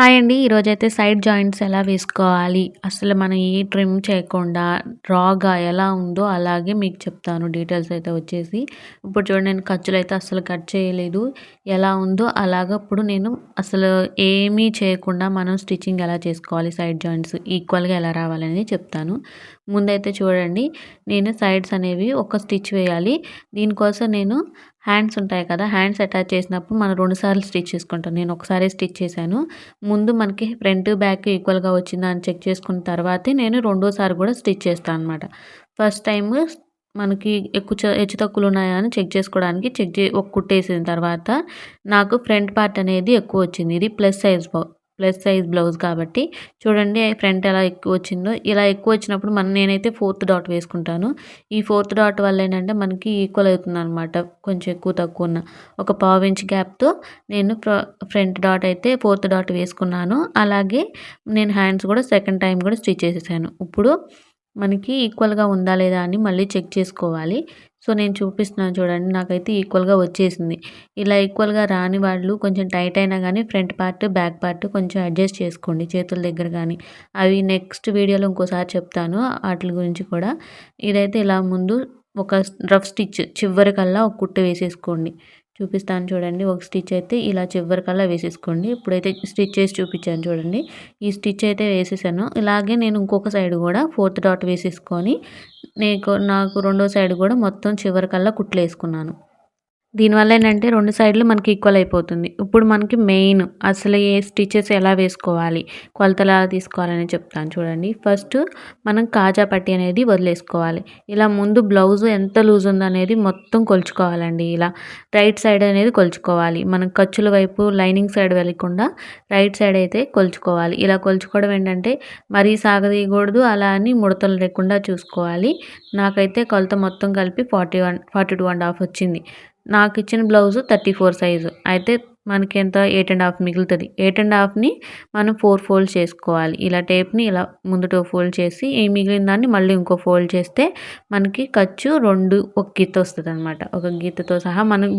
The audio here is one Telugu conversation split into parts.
హాయ్ అండి. ఈరోజైతే సైడ్ జాయింట్స్ ఎలా వేసుకోవాలి? అసలు మనం ఏ ట్రిమ్ చేయకుండా రాగా ఎలా ఉందో అలాగే మీకు చెప్తాను. డీటెయిల్స్ అయితే వచ్చేసి ఇప్పుడు చూడండి నేను ఖర్చులు అయితే అసలు కట్ చేయలేదు. ఎలా ఉందో అలాగ ఇప్పుడు నేను అసలు ఏమీ చేయకుండా మనం స్టిచ్చింగ్ ఎలా చేసుకోవాలి? సైడ్ జాయింట్స్ ఈక్వల్గా ఎలా రావాలని చెప్తాను. ముందైతే చూడండి నేను సైడ్స్ అనేవి ఒక స్టిచ్ వేయాలి. దీనికోసం నేను హ్యాండ్స్ ఉంటాయి కదా హ్యాండ్స్ అటాచ్ చేసినప్పుడు మనం రెండు సార్లు స్టిచ్ చేసుకుంటాం. నేను ఒకసారి స్టిచ్ చేశాను. ముందు మనకి ఫ్రంట్ బ్యాక్ ఈక్వల్గా వచ్చిందా అని చెక్ చేసుకున్న తర్వాతే నేను రెండోసారి కూడా స్టిచ్ చేస్తాను అనమాట ఫస్ట్ టైం మనకి ఎక్కువ హెచ్చు తక్కువలు ఉన్నాయా అని చెక్ చేసుకోవడానికి చెక్ చే ఒక కుట్టేసిన తర్వాత నాకు ఫ్రంట్ పార్ట్ అనేది ఎక్కువ వచ్చింది. ఇది plus size plus size blouse కాబట్టి. చూడండి ఫ్రంట్ ఎలా ఎక్కువ వచ్చిందో. ఇలా ఎక్కువ వచ్చినప్పుడు మన నేనైతే ఫోర్త్ డాట్ వేసుకుంటాను. ఈ ఫోర్త్ డాట్ వల్ల ఏంటంటే మనకి ఈక్వల్ అవుతుంది అనమాట కొంచెం ఎక్కువ తక్కువ ఉన్న ఒక పావు ఇంచ్ గ్యాప్తో నేను ఫ్రంట్ డాట్ అయితే ఫోర్త్ డాట్ వేసుకున్నాను. అలాగే నేను హ్యాండ్స్ కూడా సెకండ్ టైం కూడా స్టిచ్ చేసేసాను. ఇప్పుడు మనకి ఈక్వల్గా ఉందా లేదా అని మళ్ళీ చెక్ చేసుకోవాలి. సో నేను చూపిస్తున్నాను చూడండి నాకైతే ఈక్వల్గా వచ్చేసింది. ఇలా ఈక్వల్గా రాని వాళ్ళు కొంచెం టైట్ అయినా కానీ ఫ్రంట్ పార్ట్ బ్యాక్ పార్ట్ కొంచెం అడ్జస్ట్ చేసుకోండి చేతుల దగ్గర కానీ అవి నెక్స్ట్ వీడియోలో ఇంకోసారి చెప్తాను వాటి గురించి కూడా. ఇదైతే ఇలా ముందు ఒక రఫ్ స్టిచ్ చివరికల్లా ఒక కుట్టు వేసేసుకోండి. చూపిస్తాను చూడండి. ఒక స్టిచ్ అయితే ఇలా చివరికల్లా వేసేసుకోండి. ఇప్పుడైతే స్టిచ్ చేసి చూపించాను చూడండి. ఈ స్టిచ్ అయితే వేసేసాను. ఇలాగే నేను ఇంకొక సైడ్ కూడా ఫోర్త్ డాట్ వేసేసుకొని నీకు నాకు రెండో సైడ్ కూడా మొత్తం చివరికల్లా కుట్లు వేసుకున్నాను. దీనివల్ల ఏంటంటే రెండు సైడ్లు మనకి ఈక్వల్ అయిపోతుంది. ఇప్పుడు మనకి మెయిన్ అసలు ఏ స్టిచెస్ ఎలా వేసుకోవాలి కొలతలు ఎలా తీసుకోవాలని చెప్తాను చూడండి. ఫస్ట్ మనం కాజా పట్టి అనేది వదిలేసుకోవాలి. ఇలా ముందు బ్లౌజ్ ఎంత లూజ్ ఉందనేది మొత్తం కొలుచుకోవాలండి ఇలా. రైట్ సైడ్ అనేది కొలుచుకోవాలి. మనం ఖర్చుల వైపు లైనింగ్ సైడ్ వెళ్ళకుండా రైట్ సైడ్ అయితే కొలుచుకోవాలి. ఇలా కొలుచుకోవడం ఏంటంటే మరీ సాగదీయకూడదు అలా అని ముడతలు లేకుండా చూసుకోవాలి. నాకైతే కొలత మొత్తం కలిపి forty one forty two and half వచ్చింది. నాకు ఇచ్చిన బ్లౌజ్ థర్టీ ఫోర్ సైజు అయితే మనకి ఎంత? ఎయిట్ అండ్ హాఫ్ మిగులుతుంది. ఎయిట్ అండ్ హాఫ్ని మనం ఫోర్ ఫోల్డ్ చేసుకోవాలి. ఇలా టేప్ని ఇలా ముందుతో ఫోల్డ్ చేసి ఈ మిగిలిన దాన్ని మళ్ళీ ఇంకో ఫోల్డ్ చేస్తే మనకి ఖర్చు రెండు ఒక గీత వస్తుంది అనమాట ఒక గీతతో సహా మనం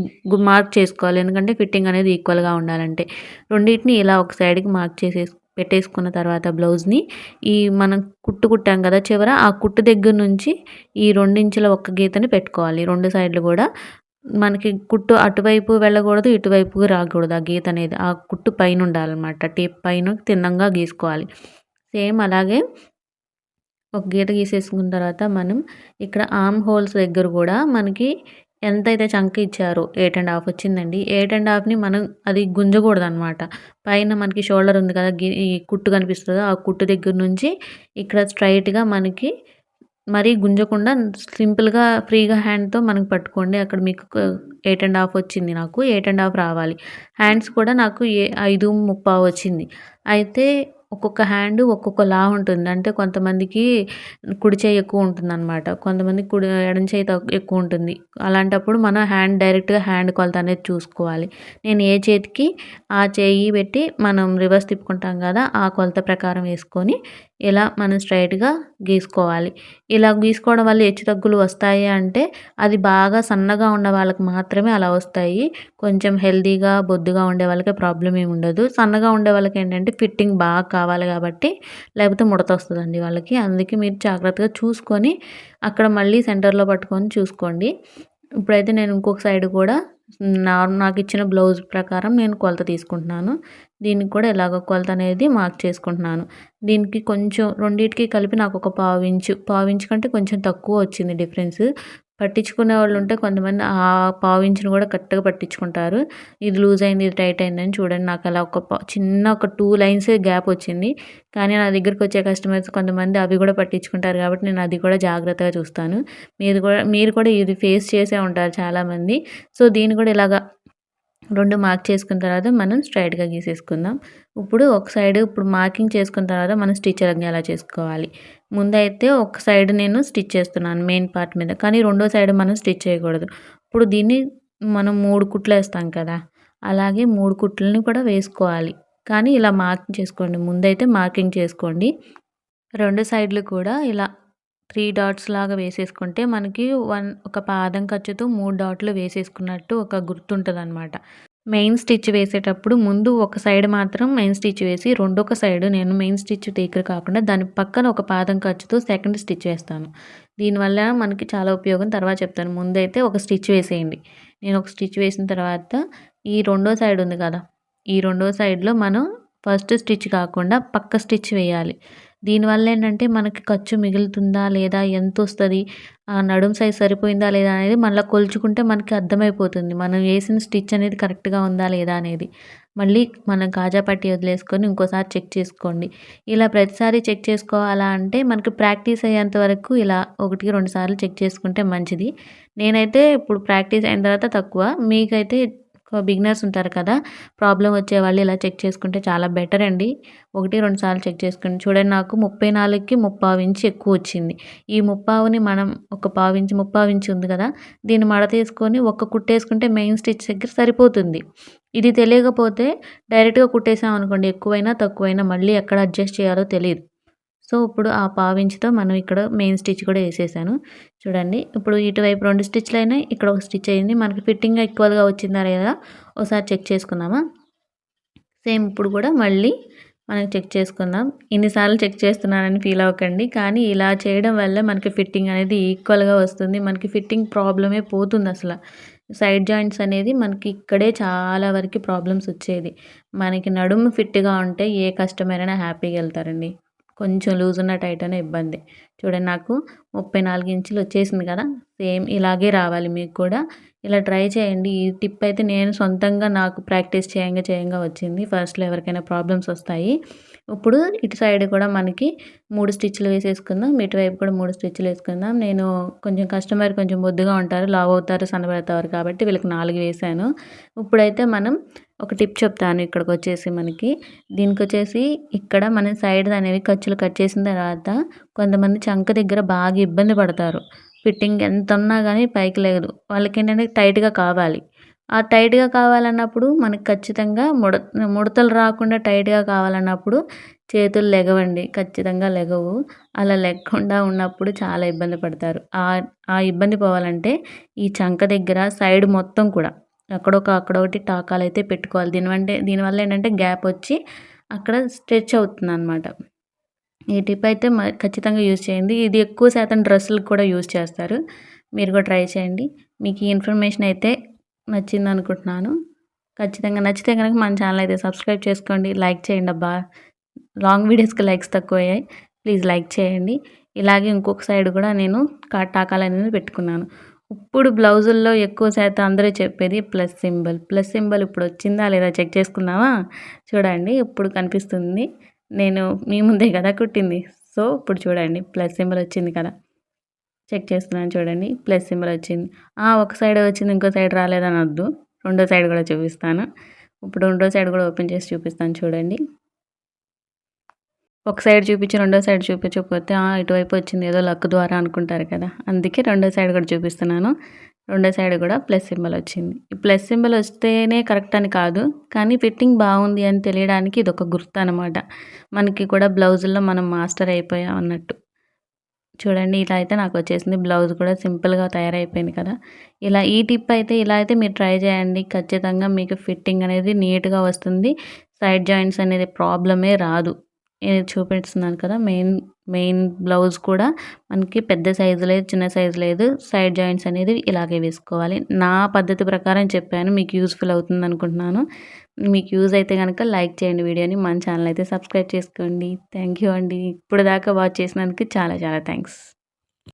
మార్క్ చేసుకోవాలి. ఎందుకంటే ఫిట్టింగ్ అనేది ఈక్వల్గా ఉండాలంటే. రెండింటిని ఇలా ఒక సైడ్కి మార్క్ చేసేసి పెట్టేసుకున్న తర్వాత బ్లౌజ్ని ఈ మనం కుట్టు కుట్టాం కదా చివర ఆ కుట్టు దగ్గర నుంచి ఈ రెండించుల ఒక్క గీతని పెట్టుకోవాలి. రెండు సైడ్లు కూడా మనకి కుట్టు అటువైపు వెళ్ళకూడదు ఇటువైపు రాకూడదు. ఆ గీత అనేది ఆ కుట్టు పైన ఉండాలన్నమాట టేప్ పైన తిన్నంగా గీసుకోవాలి. సేమ్ అలాగే ఒక గీత గీసేసుకున్న తర్వాత మనం ఇక్కడ ఆమ్ హోల్స్ దగ్గర కూడా మనకి ఎంతైతే చంక ఇచ్చారో ఎయిట్ అండ్ హాఫ్ వచ్చిందండి. ఎయిట్ అండ్ హాఫ్ని మనం అది గుంజకూడదు అనమాట పైన మనకి షోల్డర్ ఉంది కదా ఈ కుట్టు కనిపిస్తుందో? ఆ కుట్టు దగ్గర నుంచి ఇక్కడ స్ట్రైట్గా మనకి మరీ గుంజకుండా సింపుల్గా ఫ్రీగా హ్యాండ్తో మనకు పట్టుకోండి. అక్కడ మీకు ఎయిట్ అండ్ హాఫ్ వచ్చింది నాకు. ఎయిట్ అండ్ హాఫ్ రావాలి. హ్యాండ్స్ కూడా నాకు ఏ ఐదు ముప్పావు వచ్చింది. అయితే ఒక్కొక్క హ్యాండ్ ఒక్కొక్కలా ఉంటుంది. అంటే కొంతమందికి కుడి చేయి ఎక్కువ ఉంటుంది అనమాట కొంతమంది కుడి ఎడం చేయి ఎక్కువ ఉంటుంది. అలాంటప్పుడు మనం హ్యాండ్ డైరెక్ట్గా హ్యాండ్ కొలత అనేది చూసుకోవాలి. నేను ఏ చేతికి ఆ చేయి పెట్టి మనం రివర్స్ తిప్పుకుంటాం కదా ఆ కొలత ప్రకారం వేసుకొని ఇలా మనం స్ట్రైట్గా గీసుకోవాలి? ఇలా గీసుకోవడం వల్ల హెచ్చు తగ్గులు వస్తాయి అంటే అది బాగా సన్నగా ఉన్న వాళ్ళకి మాత్రమే అలా వస్తాయి. కొంచెం హెల్దీగా బొద్దుగా ఉండే వాళ్ళకి ప్రాబ్లం ఏమి ఉండదు. సన్నగా ఉండే వాళ్ళకి ఏంటంటే ఫిట్టింగ్ బాగా కావాలి కాబట్టి లేకపోతే ముడత వస్తుందండి వాళ్ళకి. అందుకే మీరు జాగ్రత్తగా చూసుకొని అక్కడ మళ్ళీ సెంటర్లో పట్టుకొని చూసుకోండి. ఇప్పుడైతే నేను ఇంకొక సైడ్ కూడా నాకు ఇచ్చిన బ్లౌజ్ ప్రకారం నేను కొలత తీసుకుంటున్నాను. దీనికి కూడా ఇలాగ కొలత అనేది మార్క్ చేసుకుంటున్నాను. దీనికి కొంచెం రెండింటికి కలిపి నాకు ఒక పావు ఇంచు పావు ఇంచు కంటే కొంచెం తక్కువ వచ్చింది డిఫరెన్స్. పట్టించుకునే వాళ్ళు ఉంటే కొంతమంది ఆ పావు ఇంచుని కూడా కరెక్ట్గా పట్టించుకుంటారు. ఇది లూజ్ అయింది ఇది టైట్ అయిందని చూడండి. నాకు అలా ఒక చిన్న ఒక టూ లైన్సే గ్యాప్ వచ్చింది. కానీ నా దగ్గరికి వచ్చే కస్టమర్స్ కొంతమంది అవి కూడా పట్టించుకుంటారు కాబట్టి నేను అది కూడా జాగ్రత్తగా చూస్తాను. మీరు కూడా మీరు కూడా ఇది ఫేస్ చేసే ఉంటారు చాలామంది. సో దీన్ని కూడా ఇలాగా రెండు మార్క్ చేసుకున్న తర్వాత మనం స్ట్రైట్గా గీసేసుకుందాం. ఇప్పుడు ఒక సైడ్ ఇప్పుడు మార్కింగ్ చేసుకున్న తర్వాత మనం స్టిచ్ ఎలా చేసుకోవాలి? ముందైతే ఒక సైడ్ నేను స్టిచ్ చేస్తున్నాను మెయిన్ పార్ట్ మీద కానీ రెండో సైడ్ మనం స్టిచ్ చేయకూడదు. ఇప్పుడు దీన్ని మనం మూడు కుట్లు వేస్తాం కదా అలాగే మూడు కుట్లని కూడా వేసుకోవాలి. కానీ ఇలా మార్కింగ్ చేసుకోండి ముందైతే మార్కింగ్ చేసుకోండి. రెండు సైడ్లు కూడా ఇలా త్రీ డాట్స్ లాగా వేసేసుకుంటే మనకి వన్ ఒక పాదం ఖర్చుతో మూడు డాట్లు వేసేసుకున్నట్టు ఒక గుర్తుంటుంది అనమాట మెయిన్ స్టిచ్ వేసేటప్పుడు ముందు ఒక సైడ్ మాత్రం మెయిన్ స్టిచ్ వేసి రెండొక సైడ్ నేను మెయిన్ స్టిచ్ దగ్గర కాకుండా దాని పక్కన ఒక పాదం ఖర్చుతో సెకండ్ స్టిచ్ వేస్తాను. దీనివల్ల మనకి చాలా ఉపయోగం. తర్వాత చెప్తాను. ముందైతే ఒక స్టిచ్ వేసేయండి. నేను ఒక స్టిచ్ వేసిన తర్వాత ఈ రెండో సైడ్ ఉంది కదా ఈ రెండో సైడ్లో మనం ఫస్ట్ స్టిచ్ కాకుండా పక్క స్టిచ్ వేయాలి. దీనివల్ల ఏంటంటే మనకి ఖర్చు మిగులుతుందా లేదా ఎంత వస్తుంది ఆ నడుం సైజ్ సరిపోయిందా లేదా అనేది మళ్ళీ కొలుచుకుంటే మనకి అర్థమైపోతుంది. మనం వేసిన స్టిచ్ అనేది కరెక్ట్గా ఉందా లేదా అనేది. మళ్ళీ మనం కాజా పట్టి వదిలేసుకొని ఇంకోసారి చెక్ చేసుకోండి. ఇలా ప్రతిసారి చెక్ చేసుకోవాలా అంటే మనకి ప్రాక్టీస్ అయ్యేంత వరకు ఇలా ఒకటికి రెండు సార్లు చెక్ చేసుకుంటే మంచిది. నేనైతే ఇప్పుడు ప్రాక్టీస్ అయిన తర్వాత తక్కువ. మీకైతే బిగినర్స్ ఉంటారు కదా ప్రాబ్లం వచ్చే వాళ్ళు ఇలా చెక్ చేసుకుంటే చాలా బెటర్ అండి. ఒకటి రెండు సార్లు చెక్ చేసుకోండి. చూడండి నాకు ముప్పై నాలుగుకి ముప్పావు ఇంచు ఎక్కువ వచ్చింది. ఈ ముప్పావుని మనం ఒక పావు ఇంచు ముప్పావు ఇంచు ఉంది కదా దీన్ని మడ తీసుకొని ఒక్క కుట్టేసుకుంటే మెయిన్ స్టిచ్ దగ్గర సరిపోతుంది. ఇది తెలియకపోతే డైరెక్ట్గా కుట్టేసాం అనుకోండి ఎక్కువైనా తక్కువైనా మళ్ళీ ఎక్కడ అడ్జస్ట్ చేయాలో తెలియదు. సో ఇప్పుడు ఆ పావించితో మనం ఇక్కడ మెయిన్ స్టిచ్ కూడా వేసేసాను. చూడండి ఇప్పుడు ఇటువైపు రెండు స్టిచ్లు అయినాయి ఇక్కడ ఒక స్టిచ్ అయింది. మనకి ఫిట్టింగ్ ఎక్కువగా వచ్చిందా లేదా ఒకసారి చెక్ చేసుకుందామా? సేమ్ ఇప్పుడు కూడా మళ్ళీ మనం చెక్ చేసుకుందాం. ఇన్నిసార్లు చెక్ చేస్తున్నానని ఫీల్ అవ్వకండి. కానీ ఇలా చేయడం వల్ల మనకి ఫిట్టింగ్ అనేది ఈక్వల్గా వస్తుంది. మనకి ఫిట్టింగ్ ప్రాబ్లమే పోతుంది అసలు. సైడ్ జాయింట్స్ అనేది మనకి ఇక్కడే చాలా వరకు ప్రాబ్లమ్స్ వచ్చేది. మనకి నడుము ఫిట్గా ఉంటే ఏ కస్టమర్ అయినా హ్యాపీగా వెళ్తారండి. కొంచెం లూజ్ ఉన్న టైట్ అనే ఇబ్బంది. చూడండి నాకు ముప్పై నాలుగు ఇంచులు వచ్చేసింది కదా సేమ్ ఇలాగే రావాలి మీకు కూడా. ఇలా ట్రై చేయండి. ఈ టిప్ అయితే నేను సొంతంగా నాకు ప్రాక్టీస్ చేయంగా చేయంగా వచ్చింది. ఫస్ట్లో ఎవరికైనా ప్రాబ్లమ్స్ వస్తాయి. ఇప్పుడు ఇటు సైడ్ కూడా మనకి మూడు స్టిచ్లు వేసేసుకుందాం. ఇటువైపు కూడా మూడు స్టిచ్లు వేసుకుందాం. నేను కొంచెం కస్టమర్ కొంచెం బొద్దుగా ఉంటారు లావ్ అవుతారు సన్నబడతారు కాబట్టి వీళ్ళకి నాలుగు వేసాను. ఇప్పుడైతే మనం ఒక టిప్ చెప్తాను ఇక్కడికి వచ్చేసి మనకి. దీనికి వచ్చేసి ఇక్కడ మన సైడ్ అనేవి ఖర్చులు కట్ చేసిన తర్వాత కొంతమంది చంక దగ్గర బాగా ఇబ్బంది పడతారు. ఫిట్టింగ్ ఎంత ఉన్నా కానీ పైకి లేదు వాళ్ళకి ఏంటంటే టైట్గా కావాలి. ఆ టైట్గా కావాలన్నప్పుడు మనకు ఖచ్చితంగా ముడ ముడతలు రాకుండా టైట్గా కావాలన్నప్పుడు చేతులు లెగవండి ఖచ్చితంగా లెగవు. అలా లెగకుండా ఉన్నప్పుడు చాలా ఇబ్బంది పడతారు. ఆ ఆ ఇబ్బంది పోవాలంటే ఈ చంక దగ్గర సైడ్ మొత్తం కూడా అక్కడొక అక్కడొకటి టాకాలు అయితే పెట్టుకోవాలి. దీనివంటే దీనివల్ల ఏంటంటే గ్యాప్ వచ్చి అక్కడ స్ట్రెచ్ అవుతుంది అనమాట ఈ టిప్ అయితే ఖచ్చితంగా యూజ్ చేయండి. ఇది ఎక్కువ శాతం డ్రెస్సులకు కూడా యూజ్ చేస్తారు. మీరు కూడా ట్రై చేయండి. మీకు ఈ ఇన్ఫర్మేషన్ అయితే నచ్చింది అనుకుంటున్నాను ఖచ్చితంగా నచ్చితే కనుక మన ఛానల్ అయితే సబ్స్క్రైబ్ చేసుకోండి. లైక్ చేయండి అబ్బా. లాంగ్ వీడియోస్కి లైక్స్ తక్కువ అయ్యాయి ప్లీజ్ లైక్ చేయండి. ఇలాగే ఇంకొక సైడ్ కూడా నేను టాకాలు అనేది పెట్టుకున్నాను. ఇప్పుడు బ్లౌజుల్లో ఎక్కువ శాతం అందరూ చెప్పేది ప్లస్ సింబల్. ప్లస్ సింబల్ ఇప్పుడు వచ్చిందా లేదా చెక్ చేసుకుందామా చూడండి ఇప్పుడు కనిపిస్తుంది. నేను మీ ముందే కదా కుట్టింది. సో ఇప్పుడు చూడండి ప్లస్ సింబల్ వచ్చింది కదా. చెక్ చేస్తున్నాను చూడండి ప్లస్ సింబల్ వచ్చింది. ఒక సైడ్ వచ్చింది ఇంకో సైడ్ రాలేదని వద్దు రెండో సైడ్ కూడా చూపిస్తాను. ఇప్పుడు రెండో సైడ్ కూడా ఓపెన్ చేసి చూపిస్తాను చూడండి. ఒక సైడ్ చూపించి రెండో సైడ్ చూపించకపోతే ఇటువైపు వచ్చింది ఏదో లక్ ద్వారా అనుకుంటారు కదా. అందుకే రెండో సైడ్ కూడా చూపిస్తున్నాను. రెండో సైడ్ కూడా ప్లస్ సింబల్ వచ్చింది. ఈ ప్లస్ సింబల్ వస్తేనే కరెక్ట్ అని కాదు. కానీ ఫిట్టింగ్ బాగుంది అని తెలియడానికి ఇది ఒక గుర్తు అనమాట మనకి కూడా బ్లౌజుల్లో మనం మాస్టర్ అయిపోయాం అన్నట్టు. చూడండి ఇలా అయితే నాకు వచ్చేసింది. బ్లౌజ్ కూడా సింపుల్గా తయారైపోయింది కదా. ఇలా ఈ టిప్ అయితే ఇలా అయితే మీరు ట్రై చేయండి. ఖచ్చితంగా మీకు ఫిట్టింగ్ అనేది నీట్గా వస్తుంది. సైడ్ జాయింట్స్ అనేది ప్రాబ్లమే రాదు. చూపిస్తున్నాను కదా మెయిన్ మెయిన్ బ్లౌజ్ కూడా మనకి పెద్ద సైజు లేదు చిన్న సైజు లేదు సైడ్ జాయింట్స్ అనేది ఇలాగే వేసుకోవాలి. నా పద్ధతి ప్రకారం చెప్పాను మీకు యూస్ఫుల్ అవుతుంది అనుకుంటున్నాను. మీకు యూజ్ అయితే కనుక లైక్ చేయండి వీడియోని మన ఛానల్ అయితే సబ్స్క్రైబ్ చేసుకోండి. థ్యాంక్ యూ అండి. ఇప్పుడు దాకా వాచ్ చేసినందుకు చాలా చాలా థ్యాంక్స్.